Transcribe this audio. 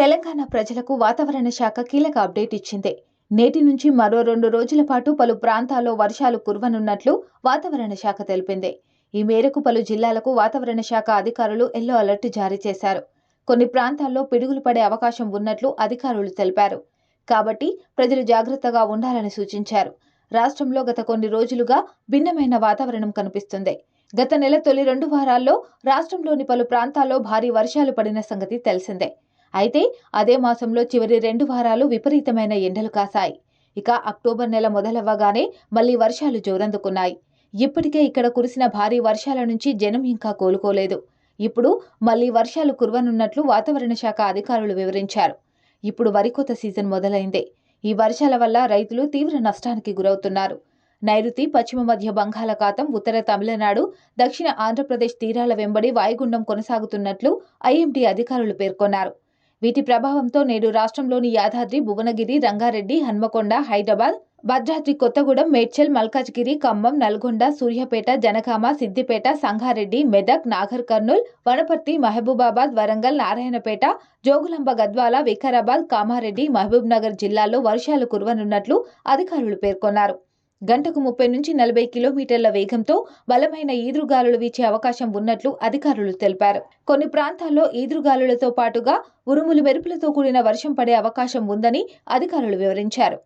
తెలంగాణ ప్రజలకు వాతావరణ శాఖ కీలక అప్డేట్ ఇచ్చింది. నేటి నుంచి మరో రెండు రోజుల పాటు పలు ప్రాంతాల్లో వర్షాలు కురవనున్నట్లు వాతావరణ శాఖ తెలిపింది. ఈ మేరకు పలు జిల్లాలకు వాతావరణ శాఖ అధికారులు ఎల్లో అలర్ట్ జారీ చేశారు. కొన్ని ప్రాంతాల్లో పిడుగులు పడే అవకాశం ఉన్నట్లు అధికారులు తెలిపారు. కాబట్టి ప్రజలు జాగ్రత్తగా ఉండాలని సూచించారు. రాష్ట్రంలో గత కొన్ని రోజులుగా భిన్నమైన వాతావరణం కనిపిస్తుంది. గత నెల తొలి రెండు వారాల్లో రాష్ట్రంలోని పలు ప్రాంతాల్లో భారీ వర్షాలు పడిన సంగతి తెలిసిందే. అయితే అదే మాసంలో చివరి రెండు వారాలు విపరీతమైన ఎండలు కాశాయి. ఇక అక్టోబర్ నెల మొదలవ్వగానే మళ్ళీ వర్షాలు జోరందుకున్నాయి. ఇప్పటికే ఇక్కడ కురిసిన భారీ వర్షాల నుంచి జనం ఇంకా కోలుకోలేదు. ఇప్పుడు మళ్ళీ వర్షాలు కురవనున్నట్లు వాతావరణ శాఖ అధికారులు వివరించారు. ఇప్పుడు వరికోత సీజన్ మొదలైంది. ఈ వర్షాల వల్ల రైతులు తీవ్ర నష్టానికి గురవుతున్నారు. నైరుతి పశ్చిమ మధ్య బంగాళాఖాతం ఉత్తర తమిళనాడు దక్షిణ ఆంధ్రప్రదేశ్ తీరాల వెంబడి వాయుగుండం కొనసాగుతున్నట్లు ఐఎండీ అధికారులు పేర్కొన్నారు. వీటి ప్రభావంతో నేడు రాష్ట్రంలోని యాదాద్రి భువనగిరి రంగారెడ్డి హన్మకొండ హైదరాబాద్ భద్రాద్రి కొత్తగూడెం మేడ్చల్ మల్కాజ్గిరి ఖమ్మం నల్గొండ సూర్యాపేట జనగామ సిద్దిపేట సంగారెడ్డి మెదక్ నాగర్ కర్నూల్ వనపర్తి మహబూబాబాద్ వరంగల్ నారాయణపేట జోగులాంబ గద్వాల వికారాబాద్ కామారెడ్డి మహబూబ్ నగర్ జిల్లాల్లో వర్షాలు కురవనున్నట్లు అధికారులు పేర్కొన్నారు. గంటకు ముప్పై నుంచి నలభై కిలోమీటర్ల వేగంతో బలమైన ఈదురుగాలులు వీచే అవకాశం ఉన్నట్లు అధికారులు తెలిపారు. కొన్ని ప్రాంతాల్లో ఈదురుగాలులతో పాటుగా ఉరుములు మెరుపులతో కూడిన వర్షం పడే అవకాశం ఉందని అధికారులు వివరించారు.